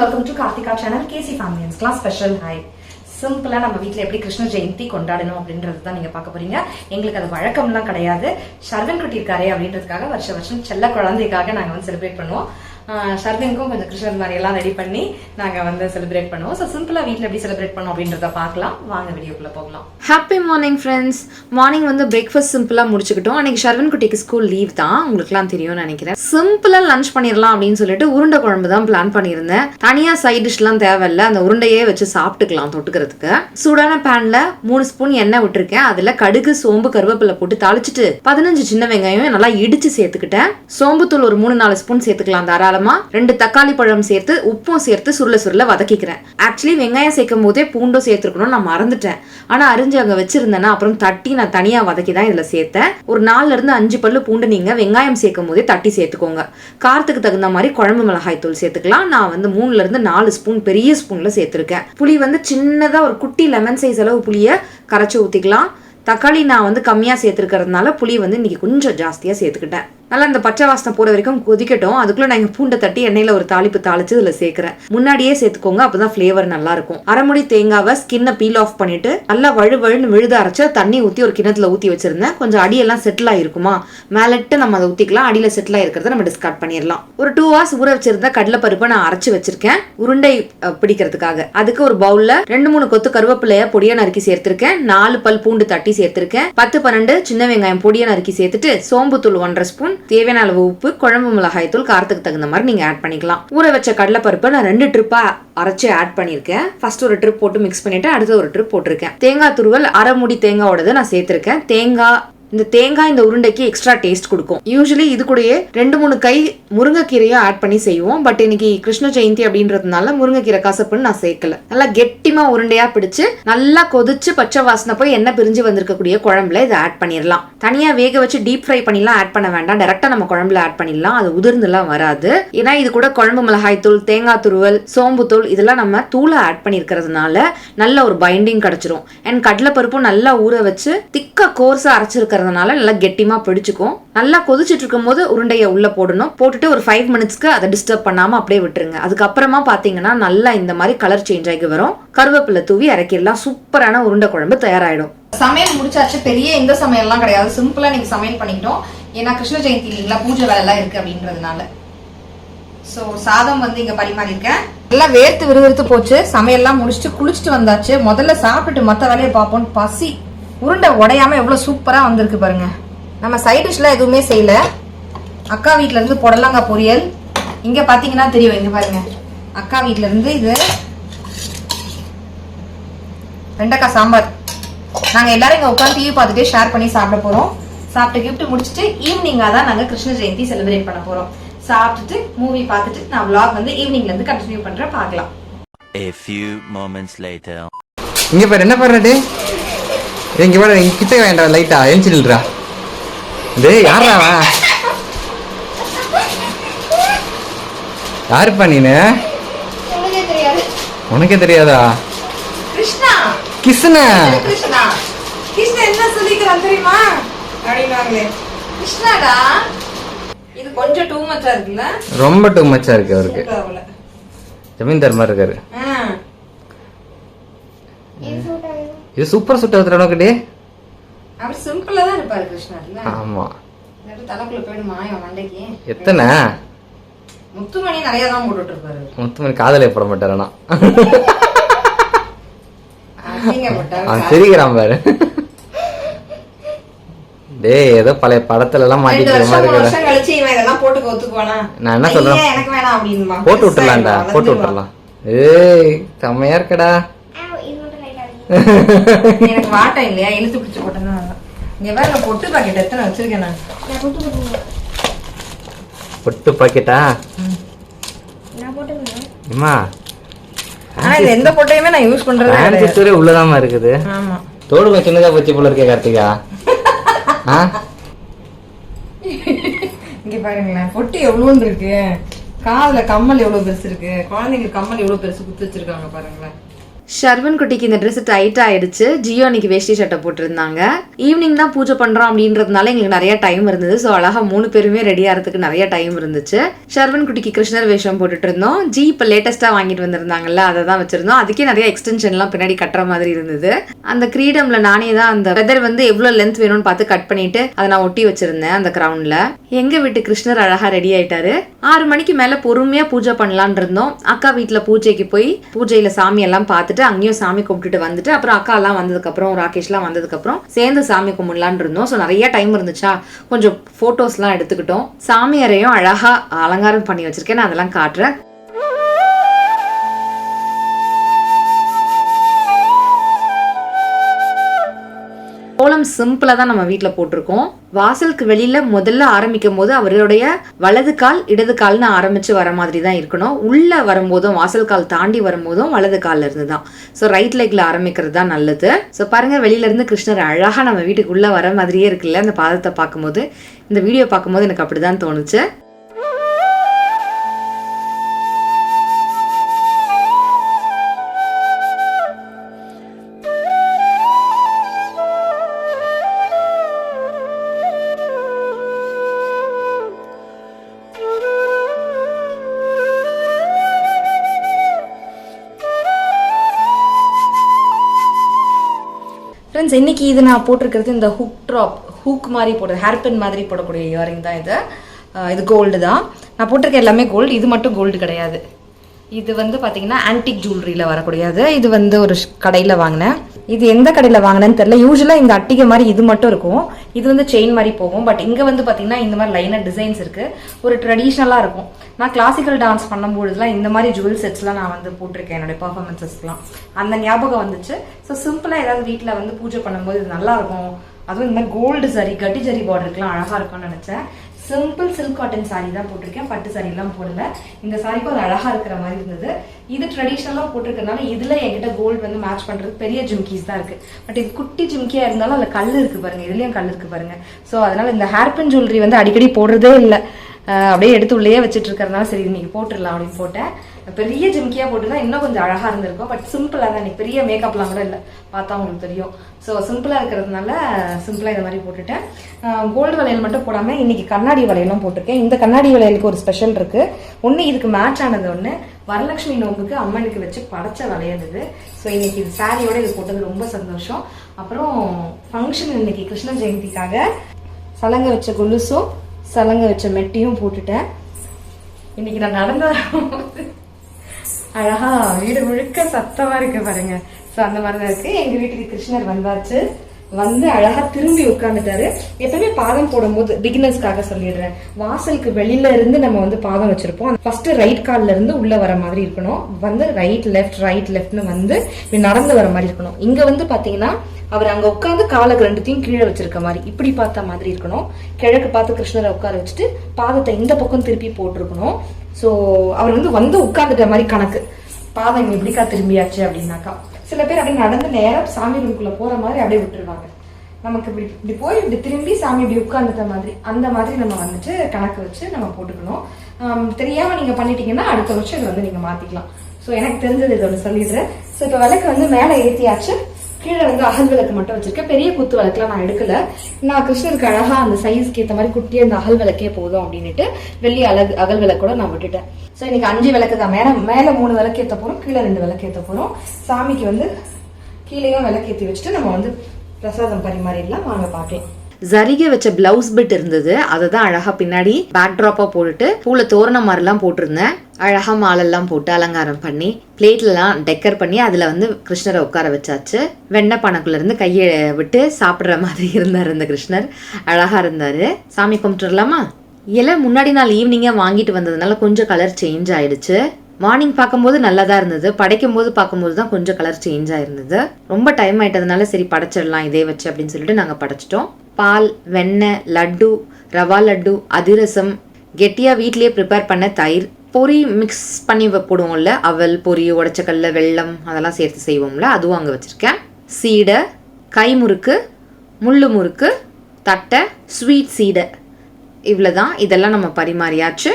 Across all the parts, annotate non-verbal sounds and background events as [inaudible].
Welcome to Karthika channel கேசி ஃபேமிலியன்ஸ்லாம் special hi சிம்பிளாக நம்ம வீட்ல எப்படி கிருஷ்ண ஜெயந்தி கொண்டாடணும் அப்படின்றது தான் நீங்க பார்க்க போறீங்க. எங்களுக்கு அது வழக்கம்லாம் கிடையாது. ஷர்வன் குட்டி இருக்காரே அப்படின்றதுக்காக வருஷ வருஷம் செல்ல குழந்தைக்காக நாங்க வந்து செலிப்ரேட் பண்ணுவோம். ஆஹ் கொஞ்சம் கிருஷ்ணர் மாதிரி எல்லாம் ரெடி பண்ணி நாங்க வந்து செலிப்ரேட் பண்ணுவோம். ஸோ சிம்பிளா வீட்டில் எப்படி செலிப்ரேட் பண்ணோம் அப்படின்றத பார்க்கலாம். வாங்க வீடியோக்குள்ள போகலாம். ஹாப்பி மார்னிங் ஃப்ரெண்ட்ஸ் மார்னிங் வந்து பிரேக்ஃபாஸ்ட் சிம்பிளாக முடிச்சுக்கிட்டோம். அன்னைக்கு ஷர்வன் குட்டிக்கு ஸ்கூல் லீவ் தான். உங்களுக்குலாம் தெரியும்னு நினைக்கிறேன். சிம்பிளாக லஞ்ச் பண்ணிடலாம் அப்படின்னு சொல்லிட்டு உருண்டை குழம்பு தான் பிளான் பண்ணியிருந்தேன். தனியாக சைட் டிஷ்லாம் தேவையில்ல. அந்த உருண்டையே வச்சு சாப்பிட்டுக்கலாம் தொட்டுக்கிறதுக்கு. சூடான பேனில் மூணு ஸ்பூன் எண்ணெய் விட்டுருக்கேன். அதில் கடுகு சோம்பு கருவேப்பிலை போட்டு தாளிச்சிட்டு பதினஞ்சு சின்ன வெங்காயம் நல்லா இடிச்சு சேர்த்துக்கிட்டேன். சோம்புத்தூள் ஒரு மூணு நாலு ஸ்பூன் சேர்த்துக்கலாம். தாராளம் ரெண்டு தக்காளி பழம் சேர்த்து உப்பும் சேர்த்து சுருள சுருள வதக்கிக்கிறேன். ஆக்சுவலி வெங்காயம் சேர்க்கும் போதே பூண்டும் சேர்த்துருக்கணும் நான் மறந்துட்டேன். ஆனா அரிஞ்சு அங்க வச்சிருந்தேன்னா அப்புறம் தட்டி நான் தனியா வதக்கி தான் இதுல சேர்த்தேன். ஒரு நாலுல இருந்து அஞ்சு பல்லு பூண்டு நீங்க வெங்காயம் சேர்க்கும் போதே தட்டி சேர்த்துக்கோங்க. காரத்துக்கு தகுந்த மாதிரி குழம்பு மிளகாய் தூள் சேர்த்துக்கலாம். நான் வந்து மூணுல இருந்து நாலு ஸ்பூன் பெரிய ஸ்பூன்ல சேர்த்திருக்கேன். புளி வந்து சின்னதா ஒரு குட்டி லெமன் சைஸ் அளவு புளிய கரைச்சி ஊத்திக்கலாம். தக்காளி நான் வந்து கம்மியாக சேர்த்துருக்கறதுனால புளி வந்து இன்னைக்கு கொஞ்சம் ஜாஸ்தியாக சேர்த்துக்கிட்டேன். நல்லா இந்த பச்சை வாசனை போற வரைக்கும் கொதிக்கட்டும். அதுக்குள்ள நான் இங்க பூண்டை தட்டி எண்ணெயில ஒரு தாளிப்பு தாளிச்சு இதுல சேர்க்கிறேன். முன்னாடியே சேர்த்துக்கோங்க அப்பதான் ஃபிளேவர் நல்லா இருக்கும் அரைமுடி தேங்காவை ஸ்கின்னை பீல் ஆஃப் பண்ணிட்டு நல்லா வழு வழுன்னு விழுத அரைச்சு தண்ணி ஊத்தி ஒரு கிணத்துல ஊத்தி வச்சிருந்தேன். கொஞ்சம் அடியெல்லாம் செட்டில் ஆயிருக்குமா? மேலட்டு நம்ம அதை ஊத்திக்கலாம். அடியில செட்டில் ஆயிருக்கிறத நம்ம டிஸ்கார்ட் பண்ணிடலாம். ஒரு டூ ஹவர்ஸ் ஊற வச்சிருந்த கடலை பருப்பை நான் அரைச்சு வச்சிருக்கேன். உருண்டை பிடிக்கிறதுக்காக. அதுக்கு ஒரு பவுல்ல ரெண்டு மூணு கொத்து கருவேப்பிலைய பொடியா நறுக்கி சேர்த்திருக்கேன். நாலு பல் பூண்டு தட்டி சேர்த்திருக்கேன். பத்து பன்னெண்டு சின்ன வெங்காயம் பொடியா நறுக்கி சேர்த்துட்டு சோம்புத்தூள் ஒன்றரை ஸ்பூன் தேவையான அளவு உப்பு குழம்பு மிளகாய் தூள் காரத்துக்கு தகுந்த மாதிரி நீங்க ஆட் பண்ணிக்கலாம். ஊற வச்ச கடலைப்பருப்பை நான் ரெண்டு ட்ரிப்பா அரைச்சு ஆட் பண்ணியிருக்கேன். ஃபர்ஸ்ட் ஒரு ட்ரிப் போட்டு மிக்ஸ் பண்ணிட்டு அடுத்து ஒரு ட்ரிப் போட்டிருக்கேன். தேங்காய் துருவல் அரை முடி தேங்காயோடது நான் சேர்த்திருக்கேன். தேங்காய் இந்த தேங்காய் இந்த உருண்டைக்கு எக்ஸ்ட்ரா டேஸ்ட் கொடுக்கும். யூஸ்வலி இது கூடயே ரெண்டு மூணு கை முருங்கைக்கீரையும் ஆட் பண்ணி செய்வோம். பட் இன்னைக்கு கிருஷ்ண ஜெயந்தி அப்படின்றதுனால முருங்கைக்கீரை கசப்புன்னு நான் சேர்க்கல. நல்லா கெட்டிமா உருண்டையா பிடிச்சு நல்லா கொதிச்சு பச்சை வாசனை போய் எண்ணெய் பிரிஞ்சு வந்திருக்கக்கூடிய குழம்புல இதை ஆட் பண்ணிடலாம் தனியா வேக வச்சு டீப் ஃப்ரை பண்ணிலாம் ஆட் பண்ண வேண்டாம். டேரக்டா நம்ம குழம்புல ஆட் பண்ணிடலாம் அது உதிர்ந்துலாம் வராது. ஏன்னா இது கூட குழம்பு மிளகாய் தூள் தேங்காய் துருவல் சோம்பு தூள் இதெல்லாம் நம்ம தூளை ஆட் பண்ணியிருக்கிறதுனால நல்ல ஒரு பைண்டிங் கிடைச்சிரும். அண்ட் கடலைப்பருப்பும் நல்லா ஊற வச்சு திக்க கோர்ஸாக அரைச்சிருக்கிற அரைச்சிருக்கிறதுனால நல்லா கெட்டிமா பிடிச்சிக்கும். நல்லா கொதிச்சிட்டு இருக்கும்போது உருண்டையை உள்ள போடணும். போட்டுட்டு ஒரு ஃபைவ் மினிட்ஸ்க்கு அதை டிஸ்டர்ப் பண்ணாம அப்படியே விட்டுருங்க. அதுக்கப்புறமா பாத்தீங்கன்னா நல்லா இந்த மாதிரி கலர் சேஞ்ச் ஆகி வரும். கருவேப்பிலை தூவி இறக்கிடலாம் சூப்பரான உருண்டை குழம்பு தயாராயிடும். சமையல் முடிச்சாச்சு. பெரிய எந்த சமையல்லாம் கிடையாது. சிம்பிளா நீங்க சமையல் பண்ணிக்கிட்டோம். ஏன்னா கிருஷ்ண ஜெயந்தி இல்லைங்களா? பூஜை வேலை எல்லாம் இருக்கு அப்படின்றதுனால. சோ சாதம் வந்து இங்க பரிமாறியிருக்கேன். நல்லா எல்லாம் வேர்த்து விறுவிறுத்து போச்சு. சமையல்லாம் முடிச்சுட்டு குளிச்சுட்டு வந்தாச்சு. முதல்ல சாப்பிட்டுட்டு மத்த வேலையை பார்ப்போம் பசி உருண்டை உடையாம எவ்வளவு சூப்பரா வந்திருக்கு பாருங்க. நம்ம சைட் டிஷ்ல எதுவுமே செய்யல. அக்கா வீட்ல இருந்து புடலங்காய் பொரியல். இங்க பாத்தீங்கன்னா தெரியும் இங்க பாருங்க. அக்கா வீட்ல இருந்து இது வெண்டைக்காய் சாம்பார். நாங்க எல்லாரும் இங்க உட்காந்து டிவி பார்த்துட்டே ஷேர் பண்ணி சாப்பிட போறோம். சாப்பிட்டு கிஃப்ட் முடிச்சுட்டு ஈவினிங்கா தான் நாங்க கிருஷ்ண ஜெயந்தி செலிப்ரேட் பண்ண போறோம். சாப்பிட்டுட்டு மூவி பார்த்துட்டு நான் vlog வந்து ஈவினிங்ல இருந்து கண்டினியூ பண்றேன் பார்க்கலாம். A few moments later. இங்க பாரு என்ன பாரு இங்க பாரு இங்க கிட்ட வேண்டாம் லைட்டா எழுச்சி நில்றா. டேய் யாரா யாருப்பா நீனு? உனக்கே தெரியாதா. கிருஷ்ணா. கிருஷ்ண. கிருஷ்ணா? கிருஷ்ணா என்ன சொல்லிக்கிறான் தெரியுமா? அப்படின்னாங்களே கிருஷ்ணாடா? இது கொஞ்சம் டூ மச்சா இருக்குல்ல? ரொம்ப டூ மச்சா இருக்கு அவருக்கு. ஜமீன்தார் மாதிரி இருக்காரு. ஆ. இது சூப்பர் சுட்ட ஒருத்தர் உனக்கு டே அவர் சிம்பிளா தான் இருப்பாரு கிருஷ்ணா இல்ல? ஆமா. இல்லாட்டி தலைக்குள்ள போயிடுமா இவன் மண்டைக்கு? எத்தனை? முத்துமணி நிறைய தான் போட்டுட்டு இருப்பாரு மொத்தம் காதலே போட மாட்டார் ஆனா. அசிங்கப்பட்டாரு அவன் சிரிக்கிறான் பாரு. டேய் ஏதோ பழைய படத்துல எல்லாம் மாட்டிக்கிற மாதிரி கழிச்சு இவன் இதெல்லாம் போட்டுக்க ஒத்துக்குவானா? நான் என்ன சொல்றேன்? எனக்கு வேணாம் அப்படின்னுமா போட்டு விட்டுறலாம்டா போட்டு விட்டுறலாம் ஏய் செம்மையா இருக்கடா. எனக்கு வாட்டம் இல்லையா? இழுத்து பிடிச்சு போட்டேன்னா. இங்க வேற பொட்டு பாக்கெட் எத்தனை வச்சிருக்கேன் நான். பொட்டு பாக்கெட்டா அம்மா ஆனா இது எந்த பொட்டையுமே நான் யூஸ் பண்றதே உள்ளதாம இருக்குது. ஆமா. தோடு கொஞ்சம் சின்னதா போச்சு போல இருக்கே கார்த்திகா. ஆ? இங்க பாருங்களேன் பொட்டு எவ்வளவுன்னு இருக்கு காதுல கம்மல் எவ்வளவு பெருசு இருக்கு? குழந்தைங்களுக்கு கம்மல் எவ்வளவு பெருசு குத்து வச்சிருக்காங்க பாருங்களேன். ஷர்வன் குட்டிக்கு இந்த ட்ரெஸ் டைட் ஆயிடுச்சு. ஜியோ அன்னைக்கு வேஷ்டி சட்டை போட்டிருந்தாங்க. ஈவினிங் தான் பூஜை பண்றோம் அப்படின்றதுனால எங்களுக்கு நிறைய டைம் இருந்தது. ஸோ அழகா மூணு பேருமே ரெடி ஆகிறதுக்கு நிறைய டைம் இருந்துச்சு. ஷர்வன் குட்டிக்கு கிருஷ்ணர் வேஷம் போட்டுட்டு இருந்தோம். ஜி இப்போ லேட்டஸ்டா வாங்கிட்டு வந்திருந்தாங்கல்ல அதை தான் வச்சிருந்தோம். அதுக்கே நிறைய எக்ஸ்டென்ஷன்லாம் பின்னாடி கட்டுற மாதிரி இருந்தது. அந்த கிரீடம்ல நானே தான் அந்த வெதர் வந்து எவ்வளவு லென்த் வேணும்னு பார்த்து கட் பண்ணிட்டு அதை நான் ஒட்டி வச்சிருந்தேன் அந்த கிரவுண்ட்ல எங்க வீட்டு கிருஷ்ணர் அழகா ரெடி ஆயிட்டாரு. ஆறு மணிக்கு மேல பொறுமையா பூஜை பண்ணலான் இருந்தோம். அக்கா வீட்டில் பூஜைக்கு போய் பூஜையில சாமி எல்லாம் பார்த்துட்டு அங்கேயும் சாமி கும்பிட்டுட்டு வந்துட்டு அப்புறம் அக்கா எல்லாம் ராகேஷ்லாம் வந்ததுக்கப்புறம் சேர்ந்து சாமி கும்பிடலான் இருந்தோம். ஸோ நிறைய டைம் இருந்துச்சா? கொஞ்சம் ஃபோட்டோஸ்லாம் எடுத்துக்கிட்டோம். சாமி அறையும் அழகா அலங்காரம் பண்ணி வச்சிருக்கேன். நான் அதெல்லாம் காட்டுறேன். கோலம் சிம்பிளா தான் நம்ம வீட்டில் போட்டிருக்கோம். வாசலுக்கு வெளியில முதல்ல ஆரம்பிக்கும் போது அவருடைய வலது கால் இடது கால்னு ஆரம்பிச்சு வர மாதிரி தான் இருக்கணும். உள்ள வரும்போதும் வாசல் கால் தாண்டி வரும்போதும் வலது கால்ல இருந்து தான் ஸோ ரைட் லெக்ல ஆரம்பிக்கிறது தான் நல்லது. ஸோ பாருங்க வெளியில இருந்து கிருஷ்ணர் அழகாக நம்ம வீட்டுக்குள்ளே வர மாதிரியே இருக்குல்ல அந்த பாதத்தை பார்க்கும்போது. இந்த வீடியோ பார்க்கும்போது எனக்கு அப்படிதான் தோணுச்சு. ஃப்ரெண்ட்ஸ் இன்னைக்கு இது நான் போட்டிருக்கிறது இந்த ஹுக் ட்ராப் ஹூக் மாதிரி போடுறது ஹேர்பின் மாதிரி போடக்கூடிய இயரிங் தான் இது. இது கோல்டு தான். நான் போட்டிருக்க எல்லாமே கோல்டு இது மட்டும் கோல்டு கிடையாது. இது வந்து பார்த்தீங்கன்னா ஆன்டிக் ஜுவல்லரியில் வரக்கூடியது. இது வந்து ஒரு கடையில் வாங்கினேன். இது எந்த கடையில் வாங்கினேன்னு தெரியல. யூஸ்வலாக இந்த அட்டிகை மாதிரி இது மட்டும் இருக்கும். இது வந்து செயின் மாதிரி போகும். பட் இங்கே வந்து பார்த்தீங்கன்னா இந்த மாதிரி லைனாக டிசைன்ஸ் இருக்குது ஒரு ட்ரெடிஷ்னலாக இருக்கும். நான் கிளாசிக்கல் டான்ஸ் பண்ணும்போதுலாம் இந்த மாதிரி ஜுவல் செட்ஸ்லாம் நான் வந்து போட்டிருக்கேன். என்னுடைய பர்ஃபார்மன்ஸஸ்லாம் அந்த ஞாபகம் வந்துச்சு. ஸோ சிம்பிளாக ஏதாவது வீட்டில் வந்து பூஜை பண்ணும்போது இது நல்லாயிருக்கும் அதுவும் இந்த மாதிரி கோல்டு சரி கட்டி ஜரி பார்டருக்குலாம் அழகாக இருக்கும்னு நினச்சேன். சிம்பிள் சில்க் காட்டன் சாரி தான் போட்டிருக்கேன். பட்டு saree போடல. இந்த சாரிக்கும் அது அழகாக இருக்கிற மாதிரி இருந்தது. இது ட்ரெடிஷ்னலாக போட்டிருக்கனால இதில் என்கிட்ட கோல்டு வந்து மேட்ச் பண்ணுறது பெரிய ஜிம்கீஸ் தான் இருக்குது பட் இது குட்டி ஜிம்கியாக இருந்தாலும் அதில் கல் இருக்குது பாருங்கள் இதுலேயும் கல் இருக்குது பாருங்கள் ஸோ அதனால் இந்த ஹேர்பின் ஜுவல்லரி வந்து அடிக்கடி போடுறதே இல்லை. அப்படியே எடுத்து உள்ளேயே வச்சுட்டு இருக்கிறதுனால சரி இன்னைக்கு போட்டுடலாம் அப்படின்னு போட்டேன். பெரிய ஜிம்கியா போட்டுதான் இன்னும் கொஞ்சம் அழகா இருந்திருக்கும். பட் சிம்பிளா தான். இன்னைக்கு பெரிய மேக்கப்லாம் கூட இல்லை. பார்த்தா உங்களுக்கு தெரியும். ஸோ சிம்பிளா இருக்கிறதுனால சிம்பிளா இந்த மாதிரி போட்டுட்டேன். கோல்டு வளையல் மட்டும் போடாம இன்னைக்கு கண்ணாடி வளையலும் போட்டிருக்கேன். இந்த கண்ணாடி வளையலுக்கு ஒரு ஸ்பெஷல் இருக்கு. ஒன்று இதுக்கு மேட்ச் ஆனது ஒன்று வரலட்சுமி நோம்புக்கு அம்மனுக்கு வச்சு படைச்ச வளையல் இது. ஸோ இன்னைக்கு இது சாரியோட இது போட்டது ரொம்ப சந்தோஷம். அப்புறம் ஃபங்க்ஷன் இன்னைக்கு கிருஷ்ண ஜெயந்திக்காக சலங்க வச்ச கொலுசும் சலங்க வச்ச மெட்டியும் போட்டுட்டேன். இன்னைக்கு நான் நடந்து வரும்போது [laughs] அழகா வீடு முழுக்க சத்தமா இருக்கு பாருங்க. சோ அந்த மாதிரிதான் இருக்கு. எங்க வீட்டுக்கு கிருஷ்ணர் வந்தாச்சு. வந்து அழகா திரும்பி உட்காந்துட்டாரு எப்பவுமே பாதம் போடும்போது பிகினர்ஸ்க்காக சொல்லிடுறேன். வாசலுக்கு வெளியில இருந்து நம்ம வந்து பாதம் வச்சிருப்போம். ஃபர்ஸ்ட் ரைட் கால்ல இருந்து உள்ள வர மாதிரி இருக்கணும். வந்து ரைட் லெஃப்ட் ரைட் லெஃப்ட்னு வந்து நடந்து வர மாதிரி இருக்கணும். இங்க வந்து பாத்தீங்கன்னா அவர் அங்க உட்காந்து காலுக்கு ரெண்டுத்தையும் கீழே வச்சிருக்க மாதிரி இப்படி பார்த்த மாதிரி இருக்கணும். கிழக்கு பார்த்து கிருஷ்ணரை உட்கார வச்சுட்டு பாதத்தை இந்த பக்கம் திருப்பி போட்டிருக்கணும். ஸோ அவர் வந்து வந்து உட்காந்துட்ட மாதிரி கணக்கு. பாதம் இப்படிக்கா திரும்பியாச்சு அப்படின்னாக்கா. சில பேர் அப்படியே நடந்து நேரம் சாமி ரூம்குள்ள போற மாதிரி அப்படியே விட்டுருவாங்க. நமக்கு இப்படி இப்படி போய் இப்படி திரும்பி சாமி இப்படி உட்கார்ந்துட்ட மாதிரி அந்த மாதிரி நம்ம வந்துட்டு கணக்கு வச்சு நம்ம போட்டுக்கணும். தெரியாமல் தெரியாம நீங்க பண்ணிட்டீங்கன்னா அடுத்த வருஷம் இதை வந்து நீங்க மாத்திக்கலாம். ஸோ எனக்கு தெரிஞ்சது இதோட சொல்லிடுறேன். ஸோ இப்போ விளக்கு வந்து மேலே ஏற்றியாச்சு கீழே வந்து அகல் விளக்கு மட்டும் வச்சிருக்கேன். பெரிய குத்து விளக்குலாம் நான் எடுக்கல. நான் கிருஷ்ணருக்கு அழகா அந்த சைஸ்க்கு ஏற்ற மாதிரி குட்டியே அந்த அகல் விளக்கே போதும் அப்படின்னுட்டு வெள்ளி அழகு அகல் விளக்கோட நான் விட்டுட்டேன். ஸோ இன்னைக்கு அஞ்சு விளக்கு தான். மேலே மேலே மூணு விளக்கு ஏற்ற போறோம் கீழே ரெண்டு விளக்கு ஏற்ற போறோம். சாமிக்கு வந்து கீழேயும் விளக்கு ஏற்றி வச்சுட்டு நம்ம வந்து பிரசாதம் பரிமாறிடலாம். வாங்க பார்க்கலாம். ஜரிகை வச்ச பிளவுஸ் பிட் இருந்தது. அதை தான் அழகா பின்னாடி பேக்ட்ராப்பா போட்டுட்டு பூல தோரண மாதிரிலாம் போட்டிருந்தேன். அழகா மாலெல்லாம் போட்டு அலங்காரம் பண்ணி பிளேட்லலாம் டெக்கர் பண்ணி அதில் வந்து கிருஷ்ணரை உட்கார வச்சாச்சு. வெண்ணெய் பானைக்குள்ளேருந்து கையை விட்டு சாப்பிட்ற மாதிரி இருந்தார் இந்த கிருஷ்ணர். அழகா இருந்தார். சாமி கும்பிட்டுலாமா இலை முன்னாடி நாள் ஈவினிங்கே வாங்கிட்டு வந்ததுனால கொஞ்சம் கலர் சேஞ்ச் ஆயிடுச்சு. மார்னிங் பார்க்கும்போது நல்லா தான் இருந்தது. படைக்கும் போது பார்க்கும்போது தான் கொஞ்சம் கலர் சேஞ்ச் ஆயிருந்தது. ரொம்ப டைம் ஆயிட்டதுனால சரி படைச்சிடலாம் இதே வச்சு அப்படின்னு சொல்லிட்டு நாங்கள் படைச்சிட்டோம். பால் வெண்ணெய் லட்டு ரவா லட்டு அதிரசம். கெட்டியாக வீட்லேயே ப்ரிப்பேர் பண்ண தயிர். பொரி மிக்ஸ் பண்ணி போடுவோம்ல அவல் பொரி உடச்சக்கல்ல வெள்ளம் அதெல்லாம் சேர்த்து செய்வோம்ல அதுவும் அங்கே வச்சுருக்கேன். சீடை கைமுறுக்கு முள்ளு முறுக்கு தட்டை ஸ்வீட் சீடை. இவ்வளோ தான் இதெல்லாம் நம்ம பரிமாறியாச்சு.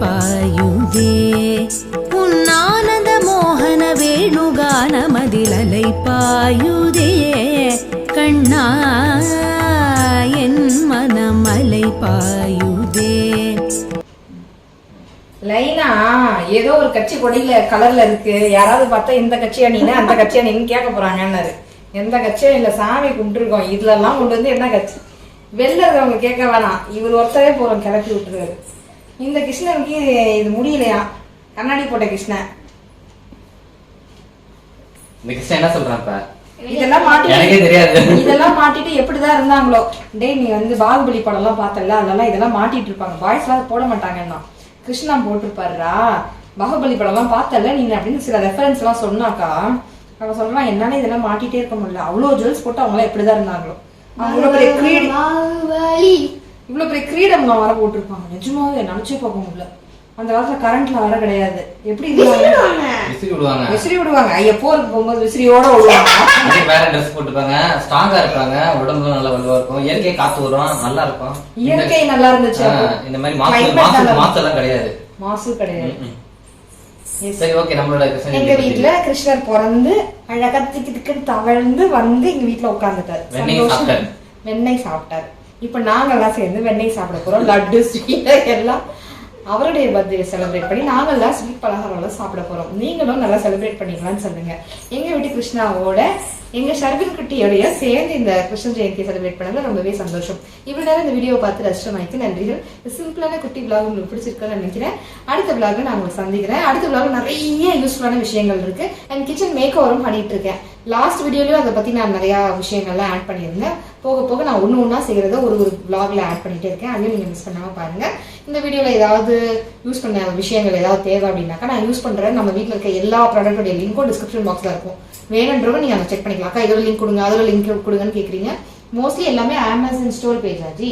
பாயுதே. உன்னானந்த மோகன வேணுகான மதிலலை பாயுதே. கண்ணா என் மனமலை பாயுதே. லைனா ஏதோ ஒரு கட்சி கொடியில கலர்ல இருக்கு. யாராவது பார்த்தா இந்த கட்சியா நீனு அந்த கட்சியா நீங்க கேட்க போறாங்கன்னாரு. எந்த கட்சியும் இல்ல சாமி கும்பிட்டுருக்கோம். இதுல எல்லாம் கொண்டு வந்து என்ன கட்சி? வெளில இருக்கவங்க கேட்க வேணாம். இவர் ஒருத்தரே போறோம் கிளப்பி விட்டுருக்காரு இந்த கிருஷ்ணனுக்கு இது முடியலையா? கண்ணாடி போட்ட கிருஷ்ணன் இந்த கிருஷ்ணன் என்ன சொல்றான் இப்ப? இதெல்லாம் எனக்கே மாட்டி தெரியாது. இதெல்லாம் மாட்டிட்டு எப்படிதான் இருந்தாங்களோ? டேய் நீ வந்து பாகுபலி படம் எல்லாம் பார்த்தல அதெல்லாம் இதெல்லாம் மாட்டிட்டு இருப்பாங்க. பாய்ஸ் எல்லாம் போட மாட்டாங்கன்னா கிருஷ்ணா போட்டிருப்பாருடா. பாகுபலி படம் எல்லாம் பார்த்தல நீங்க அப்படின்னு சில ரெஃபரன்ஸ் எல்லாம் சொன்னாக்கா அவன் சொல்றான் என்னால இதெல்லாம் மாட்டிட்டே இருக்க முடியல. அவ்வளவு ஜுவல்ஸ் போட்டு அவங்க எல்லாம் எப்படிதான் இருந்தாங்களோ? அவங்க பெரிய இவ்வளவு பெரிய கிரீடம் வர போட்டிருப்பாங்க நிஜமாவே நினைச்சே பார்க்க முடியல. அந்த காலத்துல கரண்ட்ல வர கிடையாது. எப்படி விசிறி விடுவாங்க. விசிறி விடுவாங்க. ஐயா போருக்கு போகும்போது விசிறியோட விடுவாங்க. வேற ட்ரெஸ் போட்டுப்பாங்க ஸ்ட்ராங்கா இருப்பாங்க உடம்புல நல்லா வலுவா இருக்கும். இயற்கை காத்து வரும். நல்லா இருக்கும். இயற்கை நல்லா இருந்துச்சு. இந்த மாதிரி மாசு மாசு மாசு எல்லாம் கிடையாது. மாசு கிடையாது. சரி ஓகே நம்மளோட எங்க வீட்ல கிருஷ்ணர் பிறந்து அழகா திக்கு திக்குன்னு தவழ்ந்து வந்து எங்க வீட்ல உட்கார்ந்துட்டாரு. வெண்ணெய் சந்தோஷம். சாப்பிட்டாரு. வெண்ணெய் சாப்பிட்டாரு. இப்போ நாங்கள்லாம் சேர்ந்து வெண்ணெய் சாப்பிட போகிறோம் லட்டு ஸ்வீட் எல்லாம் அவருடைய பர்த்டே செலிப்ரேட் பண்ணி நாங்கள்லாம் ஸ்வீட் பலகாரம்லாம் சாப்பிட போகிறோம் நீங்களும் நல்லா செலிப்ரேட் பண்ணிக்கலாம்னு சொல்லுங்கள் எங்கள் வீட்டு கிருஷ்ணாவோட எங்கள் ஷர்வின் குட்டியோடைய சேர்ந்து இந்த கிருஷ்ண ஜெயந்தியை செலிப்ரேட் பண்ணதில் ரொம்பவே சந்தோஷம். இவ்வளோ நேரம் இந்த வீடியோ பார்த்து ரசிச்சமைக்கு நன்றிகள். சிம்பிளான குட்டி vlog உங்களுக்கு பிடிச்சிருக்குன்னு நினைக்கிறேன். அடுத்த vlogல நான் உங்களை சந்திக்கிறேன். அடுத்த vlogல நிறைய யூஸ்ஃபுல்லான விஷயங்கள் இருக்குது அண்ட் கிச்சன் மேக் ஓவரும் பண்ணிகிட்டு இருக்கேன் லாஸ்ட் வீடியோலையும் அதை பற்றி நான் நிறையா விஷயங்கள்லாம் ஆட் பண்ணியிருந்தேன். போக போக நான் ஒன்று ஒன்றா செய்கிறத ஒரு ஒரு vlogல ஆட் பண்ணிட்டே இருக்கேன். அதையும் நீங்கள் மிஸ் பண்ணாமல் பாருங்க. இந்த வீடியோவில் ஏதாவது யூஸ் பண்ண விஷயங்கள் ஏதாவது தேவை அப்படின்னாக்கா நான் யூஸ் பண்ணுறேன் நம்ம வீட்டில் இருக்க எல்லா ப்ராடக்டோடைய லிங்க்கும் டிஸ்கிரிப்ஷன் பாக்ஸில் இருக்கும். வேணுன்றவங்க நீங்கள் அதை செக் பண்ணிக்கலாம் அக்கா இதோட லிங்க் கொடுங்க அதோட லிங்க் கொடுங்கன்னு கேட்குறீங்க மோஸ்ட்லி எல்லாமே அமேசான் ஸ்டோர் பேஜ் ஆச்சு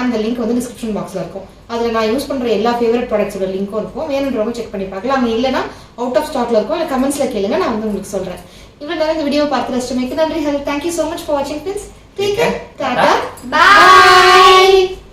அந்த லிங்க் வந்து டிஸ்கிரிப்ஷன் பாக்ஸில் இருக்கும். அதில் நான் யூஸ் பண்ணுற எல்லா ஃபேவரட் ப்ராடக்ட்ஸோட லிங்க்கும் இருக்கும். வேணுன்றவங்க செக் பண்ணி பார்க்கலாம். அங்கே இல்லைனா அவுட் ஆஃப் ஸ்டாக்ல இருக்கும். இல்லை கமெண்ட்ஸில் கேளுங்க நான் வந்து உங்களுக்கு சொல்கிறேன் இவ்வளோ நேரம் இந்த வீடியோ பார்த்து ரசிச்சமைக்கு நன்றி Hari thank you so much for வாட்சிங் ஃப்ரெண்ட்ஸ் ठीक आहे. टाटा. बाय